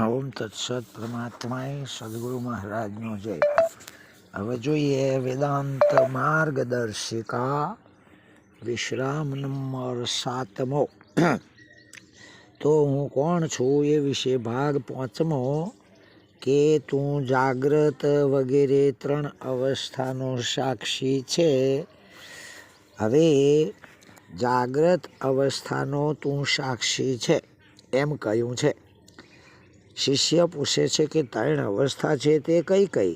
ઓમ તત્સદ પરમાત્માએ સદગુરુ મહારાજનો જય. હવે જોઈએ વેદાંત માર્ગદર્શિકા. વિશ્રામ નંબર સાતમો. તો હું કોણ છું એ વિશે ભાગ પાંચમો? કે તું જાગ્રત વગેરે ત્રણ અવસ્થાનો સાક્ષી છે. હવે જાગ્રત અવસ્થાનો તું સાક્ષી છે. એમ કહ્યું છે. શિષ્ય પૂછે છે કે ત્રણ અવસ્થા છે તે કઈ કઈ?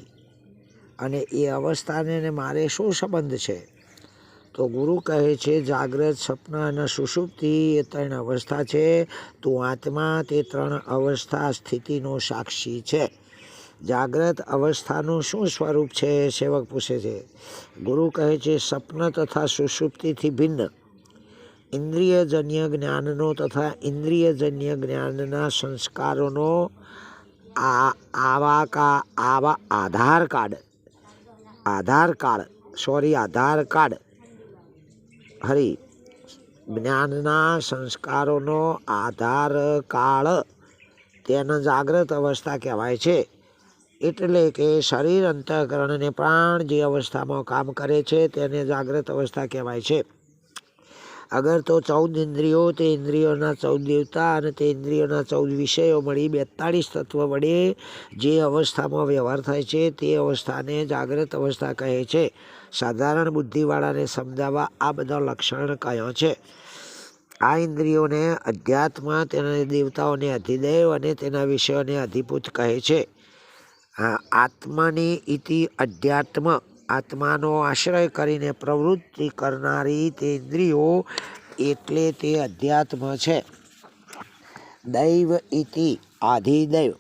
અને એ અવસ્થાને મારે શું સંબંધ છે? તો ગુરુ કહે છે, જાગ્રત, સ્વપ્ન અને સુષુપ્તિ એ ત્રણ અવસ્થા છે. તું આત્મા, તે ત્રણ અવસ્થા સ્થિતિનો સાક્ષી છે. જાગ્રત અવસ્થાનું શું સ્વરૂપ છે? સેવક પૂછે છે. ગુરુ કહે છે, સ્વપ્ન તથા સુષુપ્તિથી ભિન્ન. ઇન્દ્રિયજન્ય જ્ઞાનનો તથા ઇન્દ્રિયજન્ય જ્ઞાનના સંસ્કારોનો આ આવા કા આવા Aadhaar card. Aadhaar card. Sorry, Aadhaar card. Hari, જ્ઞાનના સંસ્કારોનો આધાર કાળ તેને જાગ્રત અવસ્થા કહેવાય છે. એટલે કે શરીર અંતઃકરણ અને પ્રાણ જે અવસ્થામાં કામ કરે છે, તેને જાગ્રત અવસ્થા કહેવાય છે. અગર તો ચૌદ ઇન્દ્રિયો, તે ઇન્દ્રિયોના ચૌદ દેવતા અને તે ઇન્દ્રિયોના ચૌદ વિષયો મળી બેતાળીસ તત્વ વડે જે અવસ્થામાં વ્યવહાર થાય છે, તે અવસ્થાને જાગ્રત અવસ્થા કહે છે. સાધારણ બુદ્ધિવાળાને સમજાવવા આ બધા લક્ષણ કહ્યો છે. આ ઇન્દ્રિયોને અધ્યાત્મ તેના દેવતાઓને અધિદેવ અને તેના વિષયોને અધિભૂત કહે છે. આત્માની ઇતિ અધ્યાત્મ આત્માનો આશ્રય કરીને પ્રવૃત્તિ કરનારી તે ઇન્દ્રિયો એટલે તે અધ્યાત્મ છે. દૈવ ઇતિ આધિદૈવ.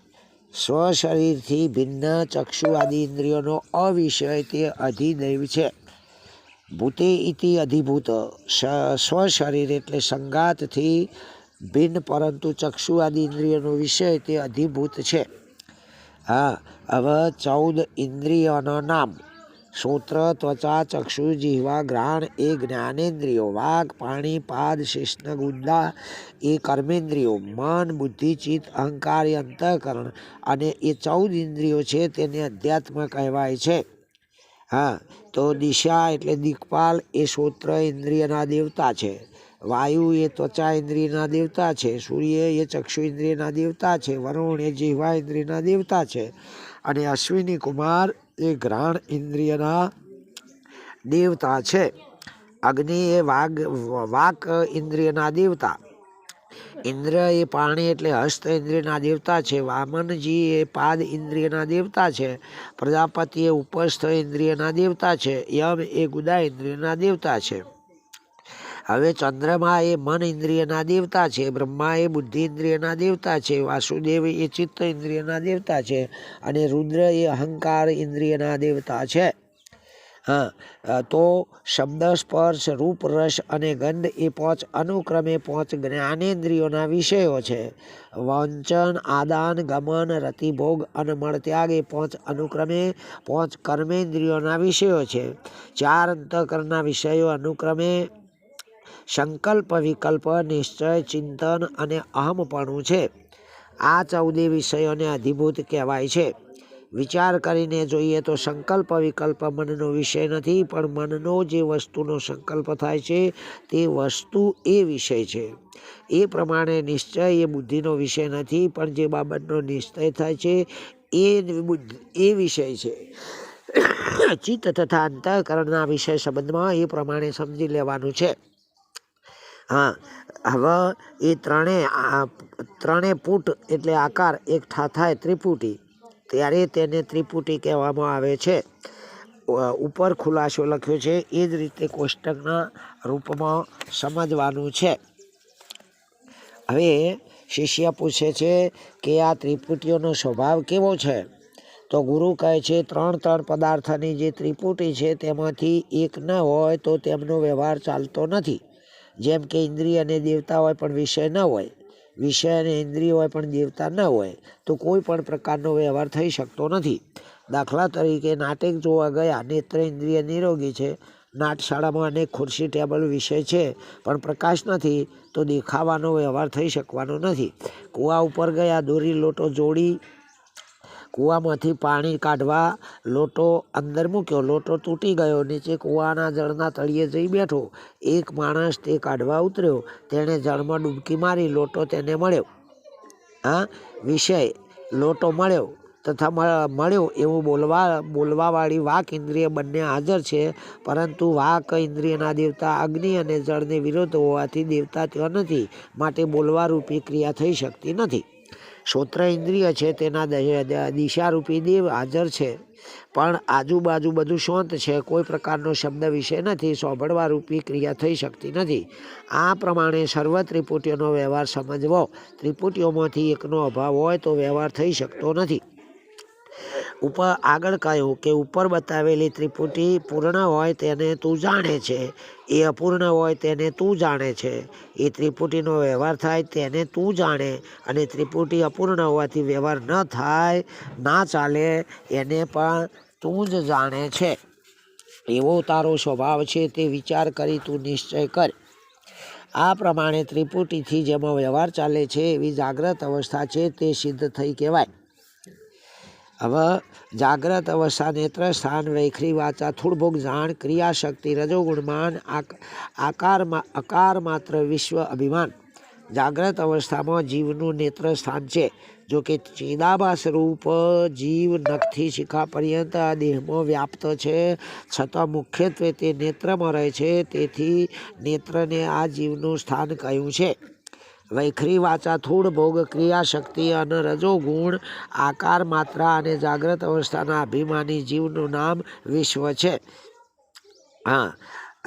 સ્વશરીરથી ભિન્ન ચક્ષુ આદિ ઇન્દ્રિયોનો અવિષય તે અધિદૈવ છે. ભૂતે ઇતિ અધિભૂત. સ્વશરીર એટલે સંગાતથી ભિન્ન, પરંતુ ચક્ષુ આદિ ઇન્દ્રિયોનો વિષય તે અધિભૂત છે. હા, હવે ચૌદ ઇન્દ્રિયોનો નામ. શ્રોત્ર ત્વચા ચક્ષુ જીહવા ઘ્રાણ એ જ્ઞાનેન્દ્રિયો વાઘ પાણી પાદ શિષ્ણ ગુંદા એ કર્મેન્દ્રિયો મન બુદ્ધિ ચિત્ત અહંકાર અંતઃકરણ અને એ ચૌદ ઇન્દ્રિયો છે તેને અધ્યાત્મ કહેવાય છે. હા તો દિશા એટલે દિક્પાલ એ શ્રોત્ર ઇન્દ્રિયના દેવતા છે વાયુ એ ત્વચા ઇન્દ્રિયના દેવતા છે સૂર્ય એ ચક્ષુ ઇન્દ્રિયના દેવતા છે વરુણ એ જીહવા ઇન્દ્રિયના દેવતા છે અને અશ્વિની કુમાર એ ઘ્રાણ ઇન્દ્રિયના દેવતા છે. અગ્નિ એ વાઘ વાક ઇન્દ્રિયના દેવતા. ઇન્દ્ર એ પાણી એટલે હસ્ત ઇન્દ્રિયના દેવતા છે. વામનજી એ પાદ ઇન્દ્રિયના દેવતા છે. પ્રજાપતિ એ ઉપસ્થ ઇન્દ્રિયના દેવતા છે. યમ એ ગુદા ઇન્દ્રિયના દેવતા છે. હવે ચંદ્રમા એ મન ઇન્દ્રિયના દેવતા છે, બ્રહ્મા એ બુદ્ધિ ઇન્દ્રિયના દેવતા છે, વાસુદેવ એ ચિત્ત ઇન્દ્રિયના દેવતા છે અને રુદ્ર એ અહંકાર ઇન્દ્રિયના દેવતા છે. હા તો શબ્દ, સ્પર્શ, રૂપ, રસ અને ગંધ એ પાંચ અનુક્રમે પાંચ જ્ઞાનેન્દ્રિયોના વિષયો છે. વંચન, આદાન, ગમન, રતિભોગ અને મળત્યાગ એ પાંચ અનુક્રમે પાંચ કર્મેન્દ્રિયોના વિષયો છે. ચાર અંતઃકરણના વિષયો અનુક્રમે સંકલ્પ વિકલ્પ નિશ્ચય, ચિંતન અને અહમપણું છે. આ ચૌદે વિષયોને અધિભૂત કહેવાય છે. વિચાર કરીને જોઈએ તો સંકલ્પ વિકલ્પ મનનો વિષય નથી, પણ મનનો જે વસ્તુનો સંકલ્પ થાય છે, તે વસ્તુ એ વિષય છે. એ પ્રમાણે નિશ્ચય એ બુદ્ધિનો વિષય નથી, પણ જે બાબતનો નિશ્ચય થાય છે, એ એ વિષય છે. ચિત્ત તથા અંતઃકરણના વિષય સંબંધમાં એ પ્રમાણે સમજી લેવાનું છે. હા, હવે એ ત્રણે ત્રણે પુટ એટલે આકાર એકઠા થાય ત્રિપુટી. ત્યારે તેને ત્રિપુટી કહેવામાં આવે છે. ઉપર ખુલાસો લખ્યો છે. એ જ રીતે કોષ્ટકના રૂપમાં સમજવાનું છે. હવે શિષ્ય પૂછે છે કે આ ત્રિપુટીઓનો સ્વભાવ કેવો છે? તો ગુરુ કહે છે, ત્રણ ત્રણ પદાર્થની જે ત્રિપુટી છે તેમાંથી એક ન હોય તો તેમનો વ્યવહાર ચાલતો નથી. જેમ કે ઇન્દ્રિય અને દેવતા હોય પણ વિષય ન હોય, વિષય અને ઇન્દ્રિય હોય પણ દેવતા ન હોય, તો કોઈ પણ પ્રકારનો વ્યવહાર થઈ શકતો નથી. દાખલા તરીકે નાટક જોવા ગયા, નેત્ર ઇન્દ્રિય નિરોગી છે નાટશાળામાં અનેક ખુરશી, ટેબલ વિષય છે, પણ પ્રકાશ નથી, તો દેખાવાનો વ્યવહાર થઈ શકવાનો નથી. કૂવા ઉપર ગયા, દોરી લોટો જોડી કૂવામાંથી પાણી કાઢવા લોટો અંદર મૂક્યો. લોટો તૂટી ગયો. નીચે કૂવાના જળના તળિયે જઈ બેઠો. એક માણસ તે કાઢવા ઉતર્યો. તેણે જળમાં ડૂબકી મારી. લોટો તેને મળ્યો. હા, વિષય. લોટો મળ્યો તથા મળ્યો એવું બોલવા, બોલવાવાળી વાક ઇન્દ્રિય બંને હાજર છે. પરંતુ વાક ઇન્દ્રિયના દેવતા અગ્નિ અને જળને વિરોધ હોવાથી દેવતા ત્યાં નથી. માટે બોલવારૂપી ક્રિયા થઈ શકતી નથી. શ્રોત્ર ઇન્દ્રિય છે તેના દિશારૂપી દેવ હાજર છે. પણ આજુબાજુ બધું શાંત છે. કોઈ પ્રકારનો શબ્દ વિશે નથી. સાંભળવા રૂપી ક્રિયા થઈ શકતી નથી. આ પ્રમાણે સર્વ ત્રિપુટીઓનો વ્યવહાર સમજવો. ત્રિપુટીઓમાંથી એકનો અભાવ હોય તો વ્યવહાર થઈ શકતો નથી. ઉપર આગળ કહ્યું કે ઉપર બતાવેલી ત્રિપુટી પૂર્ણ હોય તેને તું જાણે છે. એ અપૂર્ણ હોય તેને તું જાણે છે. એ ત્રિપુટીનો વ્યવહાર થાય તેને તું જાણે અને ત્રિપુટી અપૂર્ણ હોવાથી વ્યવહાર ન થાય, ના ચાલે, એને પણ તું જ જાણે છે. એવો તારો સ્વભાવ છે તે વિચાર કરી તું નિશ્ચય કર. આ પ્રમાણે ત્રિપુટીથી જેમાં વ્યવહાર ચાલે છે એવી જાગ્રત અવસ્થા છે તે સિદ્ધ થઈ કહેવાય. હવે જાગ્રત અવસ્થા નેત્ર સ્થાન વૈખરી વાચા થૂળભોગ જાણ ક્રિયાશક્તિ રજોગુણમાન આક- આકારમાં અકાર માત્ર વિશ્વ અભિમાન જાગ્રત અવસ્થામાં જીવનું નેત્ર સ્થાન છે જો કે ચિદાભાસ રૂપ જીવ નખથી શિખા પર્યંત આ દેહમાં વ્યાપ્ત છે છતાં મુખ્યત્વે તે નેત્રમાં રહે છે તેથી નેત્રને આ જીવનું સ્થાન કહ્યું છે વૈખરી વાચા થોડ ભોગ ક્રિયા શક્તિ અને રજોગુણ આકાર માત્રા અને જાગ્રત અવસ્થાના અભિમાની જીવનું નામ વિશ્વ છે. હા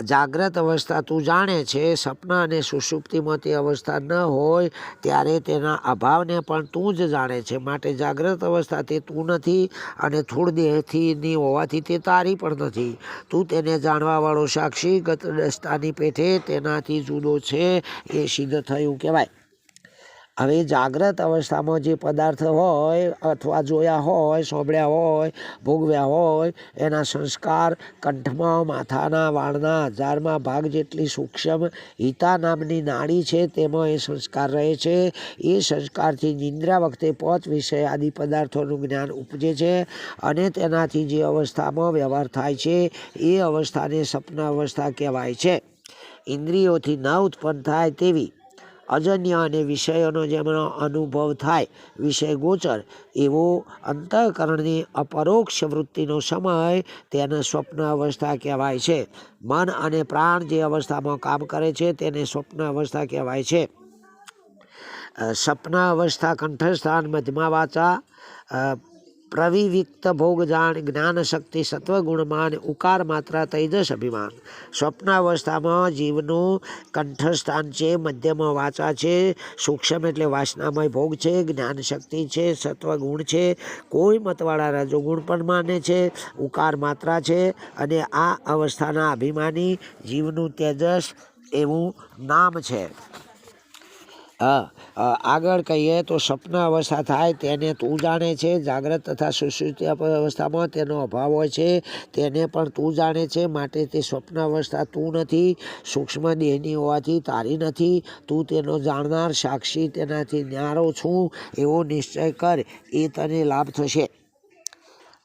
જાગ્રત અવસ્થા તું જાણે છે, સપના અને સુષુપ્તિમાં તે અવસ્થા ન હોય ત્યારે તેના અભાવને પણ તું જ જાણે છે. માટે જાગ્રત અવસ્થા તે તું નથી અને થોડ દેહથીની હોવાથી તે તારી પણ નથી. તું તેને જાણવાવાળો સાક્ષી ગત દસ્તાની પેઠે તેનાથી જુદો છે, એ સિદ્ધ થયું કહેવાય. હવે જાગ્રત અવસ્થામાં જે પદાર્થ હોય, અથવા જોયા હોય, સાંભળ્યા હોય, ભોગવ્યા હોય, એના સંસ્કાર કંઠમાં, માથાના વાળના હજારમાં ભાગ જેટલી સૂક્ષ્મ હિતા નામની નાડી છે, તેમાં એ સંસ્કાર રહે છે. એ સંસ્કારથી નિંદ્રા વખતે પોચ વિષય આદિ પદાર્થોનું જ્ઞાન ઉપજે છે અને તેનાથી જે અવસ્થામાં વ્યવહાર થાય છે, એ અવસ્થાને સપના અવસ્થા કહેવાય છે. ઇન્દ્રિયોથી ન ઉત્પન્ન થાય તેવી અજન્ય અને વિષયોનો જેમનો અનુભવ થાય, વિષય ગોચર, એવો અંતઃકરણની અપરોક્ષ વૃત્તિનો સમય તેને સ્વપ્ન અવસ્થા કહેવાય છે. મન અને પ્રાણ જે અવસ્થામાં કામ કરે છે તેને સ્વપ્ન અવસ્થા કહેવાય છે. સપના અવસ્થા કંઠસ્થાન મધ્યમા વાચા પ્રવિવિક્ત ભોગ જાણ જ્ઞાન શક્તિ સત્વગુણમાન ઉકાર માત્રા તૈજસ અભિમાન સ્વપ્નાવસ્થામાં જીવનું કંઠસ્થાન છે મધ્યમાં વાચા છે સૂક્ષ્મ એટલે વાસનામય ભોગ છે જ્ઞાન શક્તિ છે, સત્વગુણ છે, કોઈ મતવાળા રજોગુણ પણ માને છે ઉકાર માત્રા છે અને આ અવસ્થાના અભિમાની જીવનું તેજસ એવું નામ છે. આગળ કહીએ તો સપન અવસ્થા થાય તેને તું જાણે છે. જાગ્રત તથા સુશ્રુતિ અવસ્થામાં તેનો અભાવ હોય છે. તેને પણ તું જાણે છે. માટે તે સ્વપ્ન અવસ્થા તું નથી. સૂક્ષ્મ દેહની હોવાથી તારી નથી. તું તેનો જાણનાર સાક્ષી તેનાથી ન્યારો છું. એવો નિશ્ચય કર. એ તને લાભ થશે.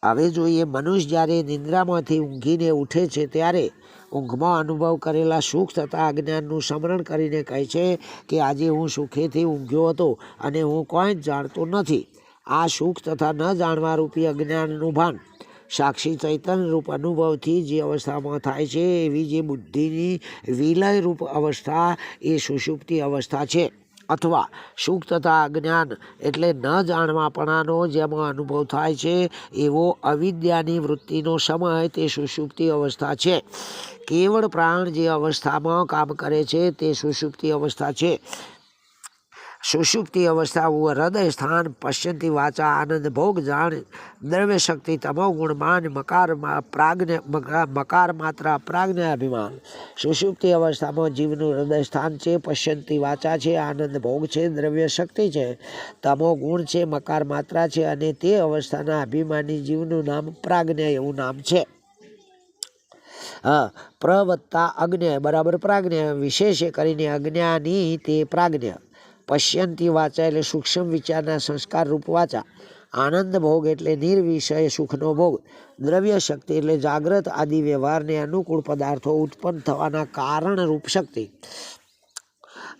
હવે જોઈએ, મનુષ્ય જ્યારે નિંદ્રામાંથી ઊંઘીને ઉઠે છે ત્યારે ઊંઘમાં અનુભવ કરેલા સુખ તથા અજ્ઞાનનું સ્મરણ કરીને કહે છે કે આજે હું સુખેથી ઊંઘ્યો હતો અને હું કોઈ જ જાણતો નથી. આ સુખ તથા ન જાણવા રૂપી અજ્ઞાનનું ભાન. સાક્ષી ચૈતન્ય રૂપ અનુભવથી જે અવસ્થામાં થાય છે એવી જે બુદ્ધિની વિલય રૂપ અવસ્થા એ સુષુપ્તિ અવસ્થા છે. અથવા સુખ તથા અજ્ઞાન એટલે ન જાણવાપણાનો જેમાં અનુભવ થાય છે, એવો અવિદ્યાની વૃત્તિનો સમય તે સુષુપ્તિ અવસ્થા છે. કેવળ પ્રાણ જે અવસ્થામાં કામ કરે છે તે સુષુપ્તિ અવસ્થા છે. સુષુપ્તિ અવસ્થા હૃદય સ્થાન પશ્યંતિ વાચા આનંદ ભોગ જાણ. દ્રવ્ય શક્તિ તમો ગુણમાન મકાર મકા- મકાર માત્રા પ્રાજ્ઞ અભિમાન. સુષુપ્તિ અવસ્થામાં જીવનું હૃદય સ્થાન છે, પશ્યંતિ વાચા છે, આનંદ ભોગ છે, દ્રવ્ય શક્તિ છે. તમો ગુણ છે, મકાર માત્રા છે અને તે અવસ્થાના અભિમાની જીવનું નામ પ્રાજ્ઞ એવું નામ છે. હા પ્રવત્તા અજ્ઞ બરાબર પ્રાજ્ઞ. વિશેષે કરીને અજ્ઞાની તે પ્રાજ્ઞ. પશ્યંતી વાચા એટલે સૂક્ષ્મ વિચારના સંસ્કાર રૂપ વાચા. આનંદ ભોગ એટલે નિર્વિષય સુખનો ભોગ. દ્રવ્ય શક્તિ એટલે જાગ્રત આદિ વ્યવહારને અનુકૂળ પદાર્થો ઉત્પન્ન થવાના કારણ રૂપ શક્તિ.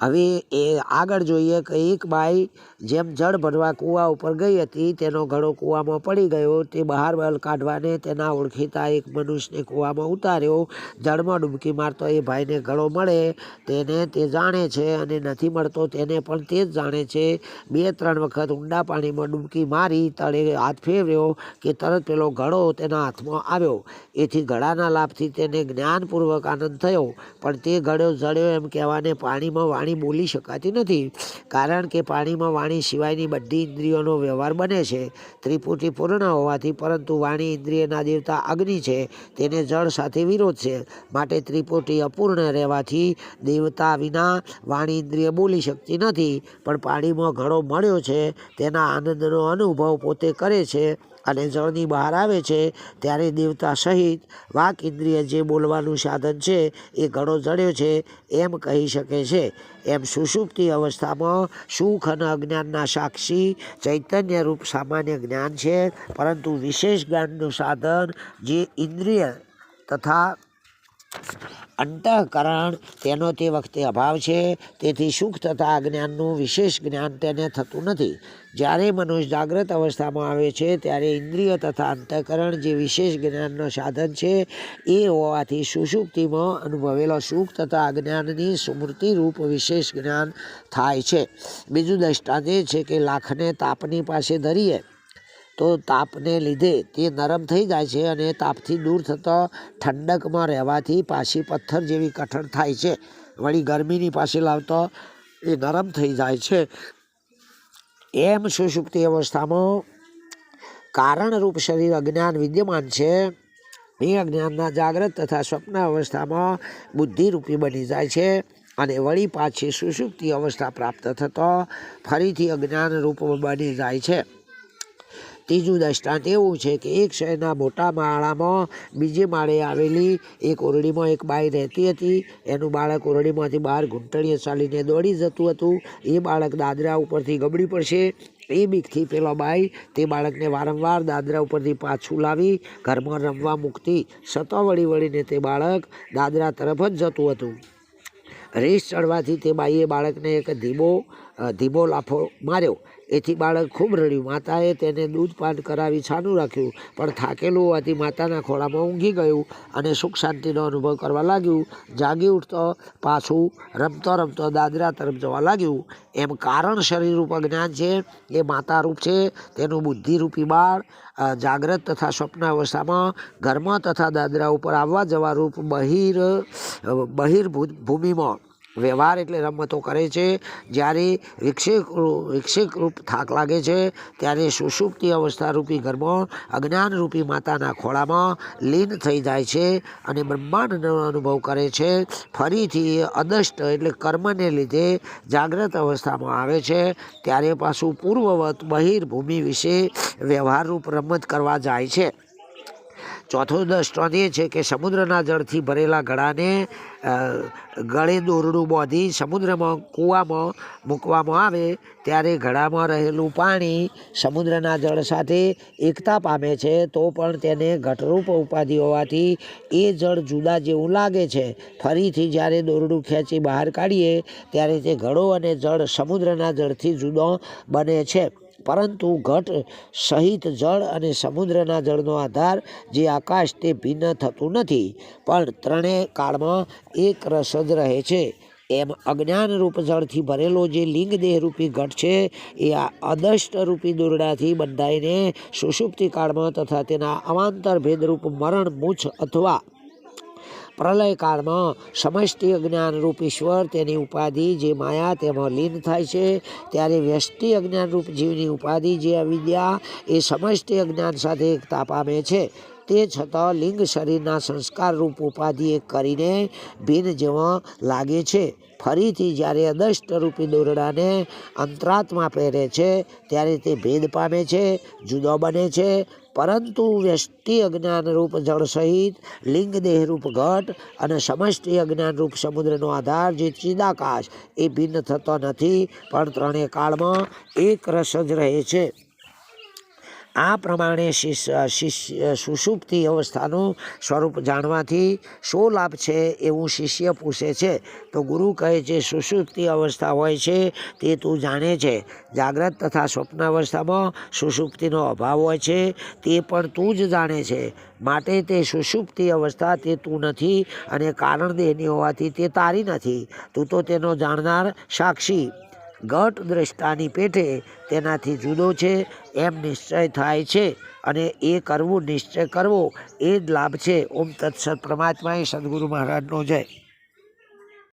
હવે એ આગળ જોઈએ કે એક બાઈ જેમ જળ ભરવા કૂવા ઉપર ગઈ હતી, તેનો ઘડો કૂવામાં પડી ગયો. તે બહાર બલ કાઢવાને તેના ઓળખીતા એક મનુષ્યને કૂવામાં ઉતાર્યો. જળમાં ડૂબકી મારતો એ ભાઈને ઘડો મળે, તેને તે જાણે છે અને નથી મળતો તેને પણ તે જ જાણે છે. બે ત્રણ વખત ઊંડા પાણીમાં ડૂબકી મારી તળે હાથ ફેરવ્યો કે તરત પેલો ઘડો તેના હાથમાં આવ્યો. એથી ઘડાના લાભથી તેને જ્ઞાનપૂર્વક આનંદ થયો, પણ તે ઘડો જળ્યો એમ કહેવાને પાણીમાં વાણી બોલી શકાતી નથી. કારણ કે પાણીમાં વાણી સિવાયની બધી ઇન્દ્રિયોનો વ્યવહાર બને છે. ત્રિપુટી પૂર્ણ હોવાથી પરંતુ વાણી ઇન્દ્રિયના દેવતા અગ્નિ છે, તેને જળ સાથે વિરોધ છે. માટે ત્રિપુટી અપૂર્ણ રહેવાથી દેવતા વિના વાણી ઇન્દ્રિય બોલી શકતી નથી. પણ પાણીમાં ઘડો મળ્યો છે, તેના આનંદનો અનુભવ પોતે કરે છે. અને જળની બહાર આવે છે, ત્યારે દેવતા સહિત વાક ઇન્દ્રિય જે બોલવાનું સાધન છે, એ ઘડો જડ્યો છે, એમ કહી શકે છે. એમ સુષુપ્તિ અવસ્થામાં સુખ અને અજ્ઞાનના સાક્ષી ચૈતન્ય રૂપ સામાન્ય જ્ઞાન છે, પરંતુ વિશેષ જ્ઞાનનું સાધન જે ઇન્દ્રિય તથા અંતઃકરણ તેનો તે વખતે અભાવ છે, તેથી સુખ તથા અજ્ઞાનનું વિશેષ જ્ઞાન તેને થતું નથી. જ્યારે મનુષ્ય જાગ્રત અવસ્થામાં આવે છે, ત્યારે ઇન્દ્રિય તથા અંતઃકરણ જે વિશેષ જ્ઞાનનો સાધન છે, એ હોવાથી સુષુપ્તિમાં અનુભવેલો સુખ તથા અજ્ઞાનની સ્મૃતિરૂપ વિશેષ જ્ઞાન થાય છે. બીજું દ્રષ્ટાંત એ છે કે લાખને તાપની પાસે ધરીએ. તો તાપને લીધે તે નરમ થઈ જાય છે અને તાપથી દૂર થતો ઠંડકમાં રહેવાથી પાછી પથ્થર જેવી કઠણ થાય છે. વળી ગરમીની પાસે લાવતો એ નરમ થઈ જાય છે. એમ સુષુપ્તિ અવસ્થામાં કારણરૂપ શરીર અજ્ઞાન વિદ્યમાન છે. એ અજ્ઞાનના જાગ્રત તથા સ્વપ્ન અવસ્થામાં બુદ્ધિરૂપી બની જાય છે અને વળી પાછી સુષુપ્તિ અવસ્થા પ્રાપ્ત થતો ફરીથી અજ્ઞાન રૂપ બની જાય છે. ત્રીજું દ્રષ્ટાંત એવું છે કે એક શહેરના મોટા માળામાં બીજે માળે આવેલી એક ઓરડીમાં એક બાઈ રહેતી હતી. એનું બાળક ઓરડીમાંથી બહાર ઘૂંટણીએ ચાલીને દોડી જતું હતું. એ બાળક દાદરા ઉપરથી ગબડી પડશે. એ બીકથી પેલો બાઈ તે બાળકને વારંવાર દાદરા ઉપરથી પાછું લાવી ઘરમાં રમવા મૂકતી. સતો વળી વળીને તે બાળક દાદરા તરફ જ જતું હતું. રેસ ચડવાથી તે બાઈએ બાળકને એક ધીમો ધીમો લાફો માર્યો. એથી બાળક ખૂબ રડ્યું. માતાએ તેને દૂધ પાન કરાવી છાનું રાખ્યું, પણ થાકેલું હોવાથી માતાના ખોળામાં ઊંઘી ગયું અને સુખ શાંતિનો અનુભવ કરવા લાગ્યું. જાગી ઉઠતો, પાછું રમતો રમતો દાદરા તરફ જવા લાગ્યું. એમ કારણ શરીરરૂપ અજ્ઞાન છે, એ માતારૂપ છે, તેનું બુદ્ધિરૂપી બાળ જાગ્રત તથા સ્વપ્ન અવસ્થામાં ઘરમાં તથા દાદરા ઉપર આવવા જવા રૂપ બહિર બહિર્ભૂત ભૂમિમાં. વ્યવહાર એટલે રમતો કરે છે. જ્યારે વિક્ષેક વિક્ષેક રૂપ થાક લાગે છે, ત્યારે સુષુપ્તિ અવસ્થા રૂપી ઘરમાં અજ્ઞાનરૂપી માતાના ખોળામાં લીન થઈ જાય છે અને બ્રહ્માંડનો અનુભવ કરે છે. ફરીથી અદષ્ટ એટલે કર્મને લીધે જાગ્રત અવસ્થામાં આવે છે. ત્યારે પાછું પૂર્વવત બહિર્ભૂમિ વિશે વ્યવહારરૂપ રમત કરવા જાય છે. ચોથો દ્રષ્ટાંત એ છે કે સમુદ્રના જળથી ભરેલા ગળાને ગળે દોરડું બાંધી સમુદ્રમાં કૂવામાં મૂકવામાં આવે, ત્યારે ગળામાં રહેલું પાણી સમુદ્રના જળ સાથે એકતા પામે છે, તો પણ તેને ઘટરૂપ ઉપાધિ હોવાથી એ જળ જુદા જેવું લાગે છે. ફરીથી જ્યારે દોરડું ખેંચી બહાર કાઢીએ, ત્યારે તે ઘડો અને જળ સમુદ્રના જળથી જુદો બને છે. પરંતુ ઘટ સહિત જળ અને સમુદ્રના જળનો આધાર જે આકાશ તે ભિન્ન થતું નથી, પણ ત્રણેય કાળમાં એક રસ જ રહે છે. એમ અજ્ઞાનરૂપ જળથી ભરેલો જે લિંગ દેહરૂપી ઘટ છે, એ આ અદષ્ટરૂપી દોરડાથી બંધાઈને સુષુપ્તિ કાળમાં તથા તેના અવાંતર ભેદરૂપ મરણ, મૂછ અથવા પ્રલય કાળમાં સમષ્ટિ અજ્ઞાનરૂપ ઈશ્વર તેની ઉપાધિ જે માયા તેમાં લીન થાય છે, ત્યારે વ્યષ્ટિ અજ્ઞાનરૂપ જીવની ઉપાધિ જે અવિદ્યા એ સમષ્ટિ અજ્ઞાન સાથે એકતા પામે છે. તે છતાં લિંગ શરીરના સંસ્કાર રૂપ ઉપાધિ એક કરીને ભિન્ન જેવા લાગે છે. ફરીથી જ્યારે અદષ્ટરૂપી દોરડાને અંતરાત્મા પહેરે છે, ત્યારે તે ભેદ પામે છે, જુદો બને છે. પરંતુ વ્યષ્ટિ અજ્ઞાનરૂપ જળ સહિત લિંગ દેહરૂપ ઘટ અને સમષ્ટિ અજ્ઞાનરૂપ સમુદ્રનો આધાર જે ચિદાકાશ, એ ભિન્ન થતો નથી, પણ ત્રણેય કાળમાં એક રસ જ રહે છે. આ પ્રમાણે શિષ્ય સુષુપ્તિ અવસ્થાનું સ્વરૂપ જાણવાથી શું લાભ છે એવું શિષ્ય પૂછે છે. તો ગુરુ કહે છે, સુષુપ્તિ અવસ્થા હોય છે તે તું જાણે છે. જાગ્રત તથા સ્વપ્ન અવસ્થામાં સુષુપ્તિનો અભાવ હોય છે તે પણ તું જ જાણે છે. માટે તે સુષુપ્તિ અવસ્થા તે તું નથી અને કારણ દેહની હોવાથી તે તારી નથી. તું તો તેનો જાણનાર સાક્ષી. ઘટ દ્રષ્ટાની પેઠે તેનાથી જુદો છે, એમ નિશ્ચય થાય છે અને એ કરવું નિશ્ચય કરવો એ જ લાભ છે. ઓમ તત્સત પરમાત્માએ સદગુરુ મહારાજનો જય.